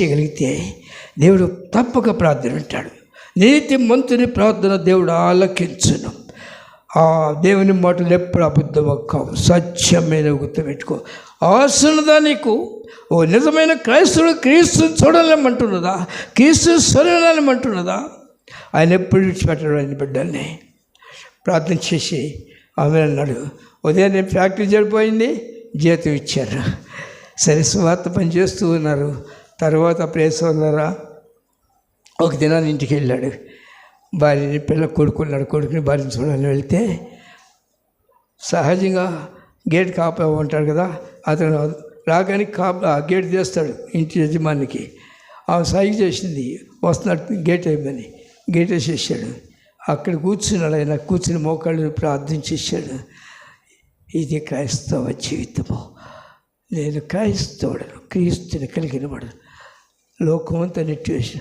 చేయగలిగితే దేవుడు తప్పక ప్రార్థన వింటాడు. నీతి మంతుని ప్రార్థన దేవుడు ఆలకించును. ఆ దేవుని మాటలు ఎప్పుడు అబద్ధం కావు సత్యమైన గుర్తుపెట్టుకో ఆశన్నదా నీకు? ఓ నిజమైన క్రైస్తవుడు క్రీస్తుని చూడలేమంటున్నదా క్రీస్తు సరేనాలమంటున్నదా ఆయన ఎప్పుడు విడిచిపెట్టడు ఆయన బిడ్డల్ని. ప్రార్థన చేసి ఆమె అన్నాడు. ఉదయం నేను ఫ్యాక్టరీ జరిపోయింది జీతం ఇచ్చారు సరే సువార్త పని చేస్తూ ఉన్నారు. తర్వాత ప్రేస్ ఒక దినాన్ని ఇంటికి వెళ్ళాడు భార్యని పిల్ల కొడుకున్నాడు. కొడుకుని భార్యని చూడాలని వెళ్తే సహజంగా గేట్ కాపా ఉంటాడు కదా అతను రాగానే కాపా ఆ గేట్ తీస్తాడు ఇంటి యజమానికి. ఆమె సైగ చేసింది వస్తున్నట్టు గేట్ అయిపోయింది గేట్ వేసేసాడు. అక్కడ కూర్చున్నాడు ఆయన కూర్చుని మోకాళ్ళు ప్రార్థించేసాడు ఇది క్రైస్తవ జీవితము. నేను క్రైస్తవుడను. క్రీస్తుని కలిగిన వాడు. లోకం లోకమంతా నెట్టివేసిన